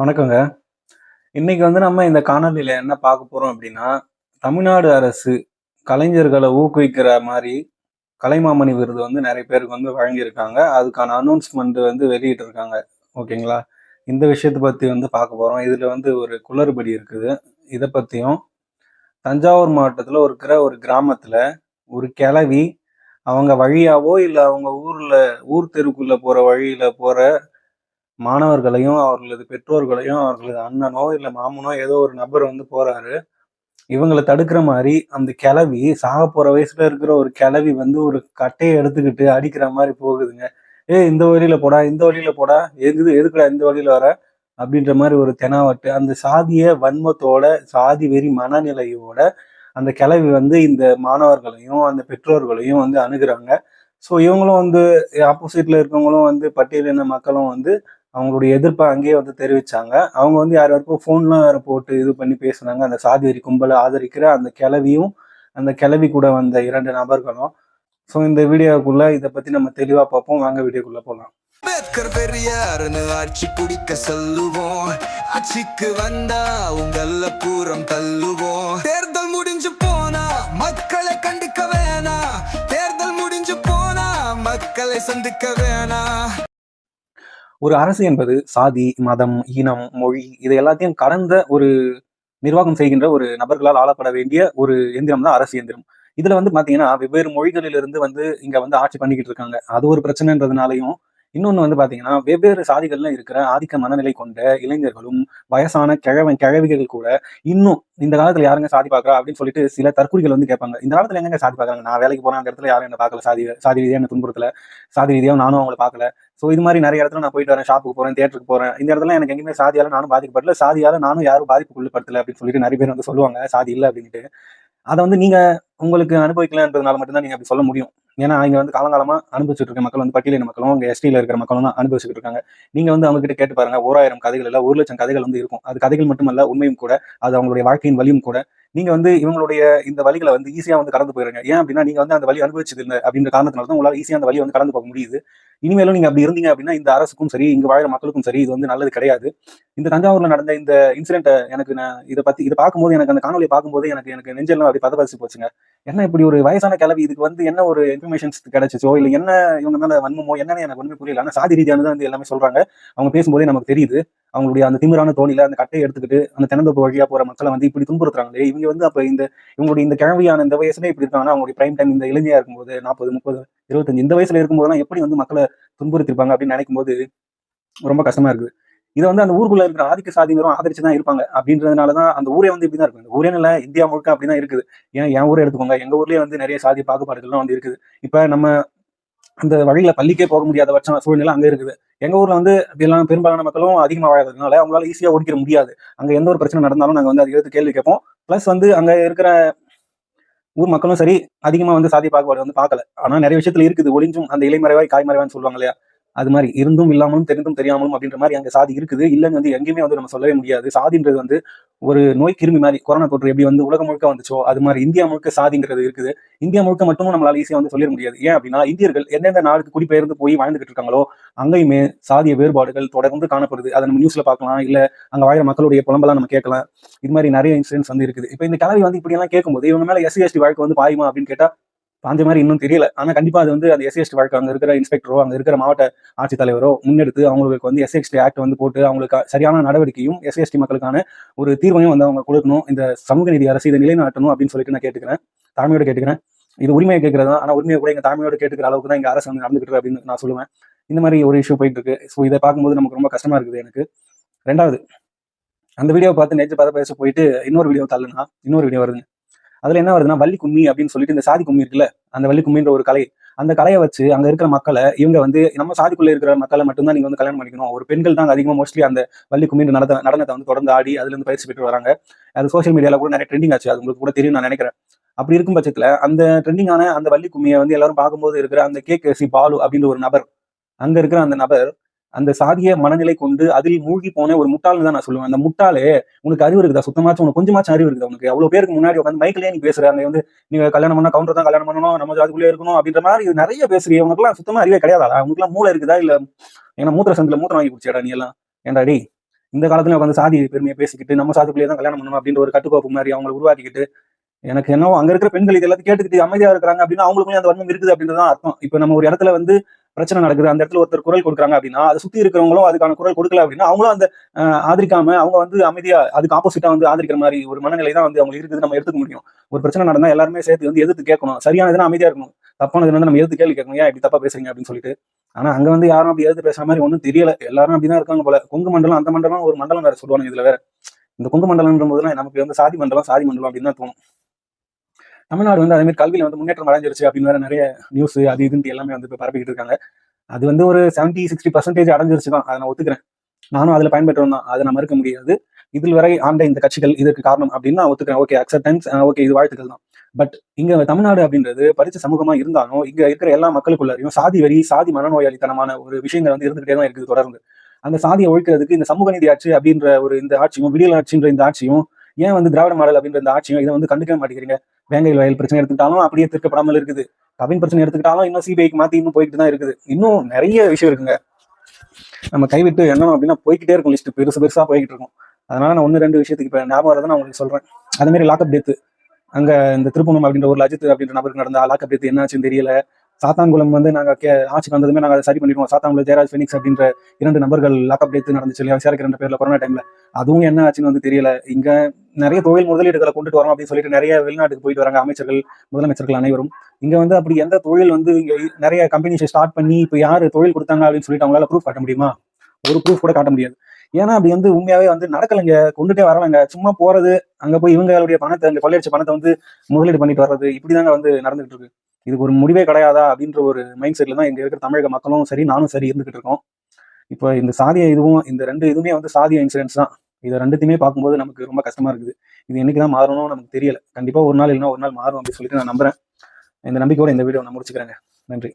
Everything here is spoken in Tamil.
வணக்கங்க. இன்னைக்கு வந்து நம்ம இந்த காணொலியில் என்ன பார்க்க போகிறோம் அப்படின்னா, தமிழ்நாடு அரசு கலைஞர்களை ஊக்குவிக்கிற மாதிரி கலைமாமணி விருது வந்து நிறைய பேருக்கு வந்து வழங்கியிருக்காங்க. அதுக்கான அனௌன்ஸ்மெண்ட் வந்து வெளியிட்டிருக்காங்க. ஓகேங்களா? இந்த விஷயத்தை பற்றி வந்து பார்க்க போகிறோம் இதில் வந்து ஒரு குளறுபடி இருக்குது. இதை பற்றியும் தஞ்சாவூர் மாவட்டத்தில் இருக்கிற ஒரு கிராமத்தில் ஒரு கிளவி அவங்க வழியாவோ, இல்லை அவங்க ஊரில் ஊர் தெருக்குள்ளே போகிற வழியில் போகிற மாணவர்களையும், அவர்களது பெற்றோர்களையும், அவர்களது அண்ணனோ, இல்லை மாமனோ ஏதோ ஒரு நபர் வந்து போறாரு. இவங்கள தடுக்கிற மாதிரி அந்த கிளவி சாக போற வயசுல இருக்கிற ஒரு கிளவி வந்து ஒரு கட்டையை எடுத்துக்கிட்டு அடிக்கிற மாதிரி போகுதுங்க. "ஏய் இந்த வழியில போடா, இந்த வழியில போடா, எதுக்குது எதுக்குடா இந்த வழியில வர?" அப்படின்ற மாதிரி ஒரு தெனாவட்டு. அந்த சாதிய வன்மத்தோட, சாதி வெறி மனநிலையோட அந்த கிளவி வந்து இந்த மாணவர்களையும், அந்த பெற்றோர்களையும் வந்து அணுகிறாங்க ஸோ இவங்களும் வந்து ஆப்போசிட்ல இருக்கவங்களும் வந்து பட்டியலின மக்களும் வந்து அவங்களுடைய எதிர்ப்பை அங்கேயே வந்து தெரிவிச்சாங்க. அவங்க வந்து யார் யாருக்கோ ஃபோன்லாம் வேற போட்டு இது பண்ணி பேசுனாங்க. அந்த சாதிவரி கும்பலை கும்பல ஆதரிக்கிற அந்த கிளவியும் அந்த கிளவி கூட வந்த இரண்டு நபர்களும். ஸோ இந்த வீடியோக்குள்ள இதை பத்தி நம்ம தெளிவா பார்ப்போம். வாங்க வீடியோக்குள்ள போகலாம் அம்பேத்கர் பெரியாருன்னு ஆட்சி பிடிக்க சொல்லுவோம் ஆட்சிக்கு வந்தா உங்கள பூரம் தள்ளுவோம் தேர்தல் முடிஞ்சு போனா மக்களை கண்டிக்க வேணா தேர்தல் முடிஞ்சு போனா மக்களை சந்திக்க வேணா ஒரு அரசு என்பது சாதி, மதம், இனம், மொழி இதை எல்லாத்தையும் கடந்த ஒரு நிர்வாகம் செய்கின்ற ஒரு நபர்களால் ஆளப்பட வேண்டிய ஒரு எந்திரம் தான் அரசு எந்திரம். இதுல வந்து பாத்தீங்கன்னா, வெவ்வேறு மொழிகளிலிருந்து வந்து இங்க வந்து ஆட்சி பண்ணிக்கிட்டு இருக்காங்க. அது ஒரு பிரச்சனைன்றதுனாலையும் இன்னொன்னு வந்து பார்த்தீங்கன்னா வெவ்வேறு சாதிகள்ல இருக்கிற ஆதிக்க மனநிலை கொண்ட இளைஞர்களும், வயசான கிழவன் கிழவிகள் கூட இன்னும் இந்த காலத்தில் யாருங்க சாதி பார்க்குறா அப்படின்னு சொல்லிட்டு சில தற்குறிகள் வந்து கேட்பாங்க. இந்த காலத்தில் எங்கங்க சாதி பார்க்குறாங்க நான் வேலைக்கு போன அந்த இடத்துல யாரும் என்ன பார்க்கல சாதி சாதி ரீதியாக என்ன துன்புறுத்தல. சாதி ரீதியாக நானும் அவங்கள பார்க்கல. ஸோ இது மாதிரி நிறைய இடத்துல நான் போயிட்டு வரேன், ஷாப்புக்கு போகிறேன் தியேட்டருக்கு போறேன். இந்த இடத்துல எனக்கு எங்கேயுமே சாதியால நானும் பாதிக்கப்படல. சாதியால நானும் யாரும் பாதிப்புக்குள்ளப்படுத்தல அப்படின்னு சொல்லிட்டு நிறைய பேர் வந்து சொல்லுவாங்க. சாதி இல்ல அப்படின்ட்டு. அதை வந்து நீங்க உங்களுக்கு அனுபவிக்கலன்றதுனால மட்டும்தான் நீங்க அப்படி சொல்ல முடியும். ஏன்னா, அவங்க வந்து காலங்காலமாக அனுபவிச்சுட்டு இருக்க மக்கள் வந்து பட்டியலின மக்களும், அங்கே எஸ்டியில் இருக்கிற மக்களும் தான் அனுபவிச்சுட்டு இருக்காங்க. நீங்கள் வந்து அவங்க கிட்ட கேட்டு பாருங்க. 1000 கதைகள் இல்லை ஒரு லட்சம் கதைகள் வந்து இருக்கும். அது கதைகள் மட்டுமல்ல, உண்மையும் கூட. அது அவங்களுடைய வாழ்க்கையின் வலியும் கூட. நீங்க வந்து இவங்களுடைய இந்த வழிகளை வந்து ஈஸியா வந்து கடந்து போயிருங்க. ஏன் அப்படின்னா, நீங்க வந்து அந்த வழி அனுபவிச்சது இல்லை அப்படின்ற காரணத்தினால தான் உங்களால் ஈஸியா அந்த வழி வந்து கடந்து போக முடியுது. இனிமேலும் நீங்க அப்படி இருந்தீங்க அப்படின்னா, இந்த அரசுக்கும் சரி, இங்க வாழுற மக்களுக்கும் சரி, இது வந்து நல்லது கிடையாது. இந்த தஞ்சாவூர்ல நடந்த இந்த இன்சிடென்ட் எனக்கு நான் இதை பத்தி இதை பார்க்கும்போது எனக்கு அந்த காணொலியை பார்க்கும்போது எனக்கு எனக்கு நெஞ்செல்லாம் அப்படி பதபதச்சு போச்சுங்க. என்ன இப்படி ஒரு வயசான கிளவி இதுக்கு வந்து என்ன ஒரு இன்ஃபர்மேஷன்ஸ் கிடைச்சிச்சோ இல்ல என்ன இவங்க மேல வன்மமோ என்னன்னு எனக்கு ஒன்றுமே புரியல. ஆனா சாதி ரீதியானது வந்து எல்லாமே சொல்றாங்க. அவங்க பேசும்போதே நமக்கு தெரியுது. அவங்களுடைய அந்த திமிரான தோணில அந்த கட்டையை எடுத்துக்கிட்டு, அந்த தினந்தோப்பு வழியா போற மக்களை வந்து இப்படி துன்புறுத்துறாங்களே, இவங்க வந்து அப்ப இந்த இவங்களுடைய இந்த கிழமையான இந்த வயசுல இப்படி இருக்காங்கன்னா, அவங்களுடைய பிரைம் டைம் இந்த இளைஞியா இருக்கும்போது 40, 30, 25 இந்த வயசுல இருக்கும்போதெல்லாம் எப்படி வந்து மக்களை துன்புறுத்திருப்பாங்க அப்படின்னு நினைக்கும்போது, ரொம்ப கஷ்டமா இருக்குது. இதை வந்து அந்த ஊருக்குள்ள இருக்கிற ஆதிக்க சாதியினரும் ஆதரிச்சு தான் இருப்பாங்க. அப்படின்றதுனால தான் அந்த ஊரே வந்து இப்படி தான் இருக்கும். இந்த ஊரே இல்ல, இந்தியா முழுக்க அப்படி தான் இருக்குது. ஏன் என் ஊரே எடுத்துக்கோங்க. எங்க ஊர்லயே வந்து நிறைய சாதி பாகுபாடுகள்லாம் வந்து இருக்குது. இப்ப நம்ம அந்த வழியில பள்ளிக்கே போக முடியாத பட்ச சூழ்நிலை அங்க இருக்குது. எங்க ஊர்ல வந்து எல்லாம் பெரும்பாலான மக்களும் அதிகமா வாழறதுனால, அவங்களால ஈஸியா ஓடிக்கிற முடியாது. அங்க எந்த ஒரு பிரச்சனை நடந்தாலும் நாங்க வந்து அதை எடுத்து கேள்வி கேட்போம். பிளஸ் வந்து அங்க இருக்கிற ஊர் மக்களும் சரி, அதிகமாக வந்து சாதி பாகுபாடு வந்து பார்க்கல. ஆனா நிறைய விஷயத்துல இருக்குது. ஒளிஞ்சும் அந்த இலைமறைவாய் காய்மறைவான்னு சொல்லுவாங்க இல்லையா? அது மாதிரி இருந்தும் இல்லாமலும், தெரிந்தும் தெரியாமலும் அப்படின்ற மாதிரி அங்க சாதி இருக்குது. இல்லைன்னு வந்து எங்கேயுமே வந்து நம்ம சொல்லவே முடியாது. சாதின்றது வந்து ஒரு நோய் கிருமி மாதிரி கொரோனா தொற்று எப்படி வந்து உலகம் முழுக்க வந்துச்சோ, அது மாதிரி இந்தியா முழுக்க சாதிங்கிறது இருக்குது. இந்தியா முழுக்க மட்டும் நம்மளால ஈஸியா வந்து சொல்லிட முடியாது. ஏன் அப்படின்னா, இந்தியர்கள் எந்தெந்த நாடுக்கு குடிபெயர்ந்து போய் வாழ்ந்துகிட்டு இருக்காங்களோ, அங்கேயுமே சாதிய வேறுபாடுகள் தொடர்ந்து காணப்படுது. அதை நம்ம நியூஸ்ல பார்க்கலாம். இல்ல அங்க வாழ்ற மக்களுடைய புலம்பெல்லாம் நம்ம கேட்கலாம். இது மாதிரி நிறைய இன்சிடென்ட்ஸ் வந்து இருக்குது. இப்ப இந்த கிழவி வந்து இப்படியெல்லாம் கேட்கும்போது, இவங்க மேல எஸ்சி, எஸ்டி வழக்கு வந்து பாயுமா அப்படின்னு கேட்டா, பாஞ்ச மாதிரி இன்னும் தெரியல. ஆனா கண்டிப்பா அது வந்து அந்த எஸ்சிஎஸ்டி வழக்கு அங்க இருக்கிற இன்ஸ்பெக்டரோ, அங்க இருக்கிற மாவட்ட ஆட்சித்தலைவரோ முன்னெடுத்து அவங்களுக்கு வந்து எஸ்சிஎஸ்டி ஆக்ட் வந்து போட்டு அவங்களுக்கு சரியான நடவடிக்கையும், எஸ்சிஎஸ்டி மக்களுக்கான ஒரு தீர்வையும் வந்து அவங்க கொடுக்கணும். இந்த சமூக நீதி அரசு இதை நிலைநாட்டணும் அப்படின்னு சொல்லிட்டு நான் கேட்டுக்கிறேன். தாழ்மையோட கேட்டுக்கிறேன். இது உரிமையை கேட்கிறது தான். ஆனா உரிமையை கூட எங்க தாழ்மையோட கேட்டுக்கிற அளவுக்கு தான் இங்க அரசு வந்து நடந்துகிட்டு அப்படின்னு நான் சொல்லுவேன். இந்த மாதிரி ஒரு இஷ்யூ போயிட்டு இருக்கு. ஸோ இதை பார்க்கும்போது நமக்கு ரொம்ப கஷ்டமா இருக்குது எனக்கு. ரெண்டாவது அந்த வீடியோ பார்த்து நேற்று பார்த்து பேச போயிட்டு இன்னொரு வீடியோ தள்ளுனா, இன்னொரு வீடியோ வருதுங்க. அதுல என்ன வருதுன்னா, வள்ளி கும்மி அப்படின்னு சொல்லிட்டு இந்த சாதி கும்மி இருக்குல்ல, அந்த வள்ளி கும்மின்ற ஒரு கலை. அந்த கலையை வச்சு அங்க இருக்கிற மக்களை இவங்க வந்து நம்ம சாதிக்குள்ள இருக்கிற மக்களை மட்டும் தான் நீங்க வந்து கல்யாணம் பண்ணிக்கணும். ஒரு பெண்கள் தான் அதிகமா மோஸ்ட்லி அந்த வள்ளி கும்மின்ற நடத்த நடனத்தை வந்து தொடர்ந்து ஆடி, அதுலருந்து பயிற்சி பெற்று வராங்க. அது சோசியல் மீடியால கூட நிறைய ட்ரெண்டிங் ஆச்சு. அது உங்களுக்கு கூட தெரியும் நான் நினைக்கிறேன் அப்படி இருக்கும் பட்சத்துல, அந்த ட்ரெண்டிங்கான அந்த வள்ளி கும்மியை வந்து எல்லாரும் பார்க்கும்போது இருக்கிற அந்த கே கே சி பாலு அப்படின்ற ஒரு நபர், அங்க இருக்கிற அந்த நபர், அந்த சாதிய மனநிலை கொண்டு அதில் மூழ்கி போன ஒரு முட்டாள்னு தான் நான் சொல்லுவேன். அந்த முட்டாளே உனக்கு அறிவு இருக்குதா? சுத்தமாச்சும் உனக்கு கொஞ்சமாச்சும் அறிவு இருக்குதா உனக்கு? அவ்வளோ பேருக்கு முன்னாடி உட்காந்து மைக்லயே நீ பேசுற. அந்த வந்து நீங்க கல்யாணம் பண்ணா கவுண்டர் தான் கல்யாணம் பண்ணணும். நம்ம அதுக்குள்ளே இருக்கணும் அப்படின்ற மாதிரி நிறைய பேசுறீங்க உனக்கெல்லாம் சுத்தமா அறிவே கிடையாதாடா? உனக்கெல்லாம் மூளை இருக்குதா? இல்ல ஏன்னா மூத்திர சந்தில மூத்திரம் வாங்கி குடிச்சியாடா நீ எல்லாம்? ஏன்டா டி இந்த காலத்துல உட்காந்து சாதி பெருமையை பேசிக்கிட்டு நம்ம சாதிக்குள்ளே தான் கல்யாணம் பண்ணணும் அப்படின்ற ஒரு கட்டுக்கோப்பு மாதிரி அவங்களை உருவாக்கிக்கிட்டு எனக்கு என்னவோ அங்க இருக்கிற பெண்கள் இது எல்லாத்தையும் கேட்டுக்கிட்டு அமைதியா இருக்கிறாங்க அப்படின்னா அவங்களுக்குள்ளே அந்த வன்மம் இருக்குது அப்படின்றதான் அர்த்தம் இப்போ நம்ம ஒரு இடத்துல வந்து பிரச்சனை நடக்குது அந்த இடத்துல ஒருத்தர் குரல் கொடுக்குறாங்க அப்படின்னா அதை சுத்தி இருக்கிறவங்களும் அதுக்கான குரல் கொடுக்கல அப்படின்னா அவங்களும் அந்த ஆதரிக்காம அவங்க வந்து அமைதியா அதுக்கு ஆப்போசிட்டா வந்து ஆதரிக்கிற மாதிரி ஒரு மனநிலை தான் வந்து அவங்க இருக்குது நம்ம எடுத்துக்க முடியும். ஒரு பிரச்சனை நடந்தா எல்லாருமே சேர்த்து வந்து எதிர்த்து கேட்கணும். சரியானதுன்னா அமைதியா இருக்கணும். தப்பானது வந்து நம்ம எதிர்த்து கேள்வி கேட்கணும். ஏன் இப்படி தப்பா பேசுறீங்க அப்படின்னு சொல்லிட்டு. ஆனா அங்க வந்து யாரும் அப்படி எதிர்த்து பேசுற மாதிரி ஒன்றும் தெரியல. எல்லாரும் அப்படிதான் இருக்காங்க போல. கொங்கு மண்டலம் அந்த மண்டலம் ஒரு மண்டலம் வேற சொல்லுவாங்க இதுல வேற. இந்த கொங்கு மண்டலம்ன்ற போதுலாம் நமக்கு வந்து சாதி மண்டலம் சாதி மண்டலம் அப்படின்னு தான் தோணும். தமிழ்நாடு வந்து அதே மாதிரி வந்து முன்னேற்றம் அடைஞ்சிருச்சு அப்படின்னு வேற நிறைய நியூஸ் அது இதுன்ட்டு எல்லாமே வந்து இப்போ பரப்பிக்கிட்டு இருக்காங்க. அது வந்து ஒரு செவன்டி சிக்ஸ்டி பர்சன்டேஜ் அடைஞ்சிருச்சு தான். அதை நான் ஒத்துக்கிறேன். நானும் அதில் பயன்பெற்றோம் தான். அதை நான் மறுக்க முடியாது. இதில் வரை ஆண்ட இந்த கட்சிகள் இதற்கு காரணம் அப்படின்னு நான் ஒத்துக்கிறேன். ஓகே அக்செப்டன்ஸ் ஓகே இது வாழ்த்துக்கள் தான். பட் இங்க தமிழ்நாடு அப்படின்றது படிச்ச சமூகமா இருந்தாலும் இங்க இருக்கிற எல்லா மக்களுக்குள்ளாரையும் சாதி வரி சாதி மனநோயாளித்தனமான ஒரு விஷயங்கள் வந்து இருந்துகிட்டே தான் இருக்குது தொடர்ந்து. அந்த சாதியை ஒழிக்கிறதுக்கு இந்த சமூக நீதி ஆட்சி அப்படின்ற ஒரு இந்த ஆட்சியும் விடியல் ஆட்சின்ற இந்த ஆட்சியும் ஏன் வந்து திராவிட மாடல் அப்படின்ற இந்த ஆட்சியும் இதை வந்து கண்டுக்க மாட்டேங்கிறீங்க? வேங்கையில் வயல் பிரச்சனை எடுத்துக்கிட்டாலும் அப்படியே தீர்க்கப்படாமல் இருக்குது. கவின் பிரச்சனை எடுத்துக்கிட்டாலும் இன்னும் சிபிஐக்கு மாத்தி இன்னும் போய்கிட்டு தான் இருக்குது. இன்னும் நிறைய விஷயம் இருக்குங்க. நம்ம கைவிட்டு என்ன அப்படின்னா போய்கிட்டே இருக்கும் லிஸ்ட் பெருசு பெருசா போய்கிட்டு இருக்கும். அதனால நான் ஒன்று ரெண்டு விஷயத்துக்கு இப்போ ஞாபகம் வரதை நான் உங்களுக்கு சொல்றேன். அதே மாதிரி லாக்அப் டெத்து அங்கே இந்த திருப்பணம் அப்படின்ற ஒரு அஜித் அப்படின்ற நபருக்கு நடந்த லாக்அப் டெத்து என்ன ஆச்சுன்னு தெரியல. சாத்தாங்குளம் வந்து நாங்கள் கே ஆட்சிக்கு வந்ததுமே நாங்கள் அதை சரி பண்ணிடுவோம் சாத்தாங்குளம் ஜெயராஜ் ஃபெனிக்ஸ் அப்படின்ற இரண்டு நபர்கள் லாக்அப் டெத்து நடந்துச்சு இல்லையா? விசாரிக்கிற ரெண்டு பேரில் கொரோனா டைமில் அதுவும் என்ன ஆச்சுன்னு வந்து தெரியல. இங்கே நிறைய தொழில் முதலீடுகளை கொண்டுட்டு வரோம் அப்படின்னு சொல்லிட்டு நிறைய வெளிநாட்டுக்கு போயிட்டு வராங்க அமைச்சர்கள் முதலமைச்சர்கள் அனைவரும். இங்க வந்து அப்படி எந்த தொழில் வந்து இங்க நிறைய கம்பெனிஸை ஸ்டார்ட் பண்ணி இப்போ யாரு தொழில் கொடுத்தாங்க அப்படின்னு சொல்லிட்டு அவங்களால ப்ரூஃப் காட்ட முடியுமா? ஒரு ப்ரூஃப் கூட காட்ட முடியாது. ஏன்னா அப்படி வந்து உண்மையாவே வந்து நடக்கலைங்க கொண்டுட்டே வரலைங்க. சும்மா போறது அங்க போய் இவங்களுடைய பணத்தை அங்க கொள்ளையடிச்ச பணத்தை வந்து முதலீடு பண்ணிட்டு வர்றது இப்படிதாங்க வந்து நடந்துகிட்டு இருக்கு. இதுக்கு ஒரு முடிவே கிடையாதா அப்படின்ற ஒரு மைண்ட் செட்ல தான் இங்க இருக்கிற தமிழக மக்களும் சரி நானும் சரி இருந்துகிட்டு இருக்கோம். இப்போ இந்த சாதிய இதுவும் இந்த ரெண்டு இதுவுமே வந்து சாதிய இன்சிடென்ட்ஸ் தான். இதை ரெண்டுத்தையுமே பார்க்கும்போது நமக்கு ரொம்ப கஷ்டமா இருக்குது. இது என்னைக்கு தான் மாறணும்னு நமக்கு தெரியல. கண்டிப்பா ஒரு நாள் இல்லைன்னா ஒரு நாள் மாறும் அப்படின்னு சொல்லிட்டு நான் நம்புறேன். இந்த நம்பிக்கையோட இந்த வீடியோ நான் முடிச்சுக்கிறேங்க. நன்றி.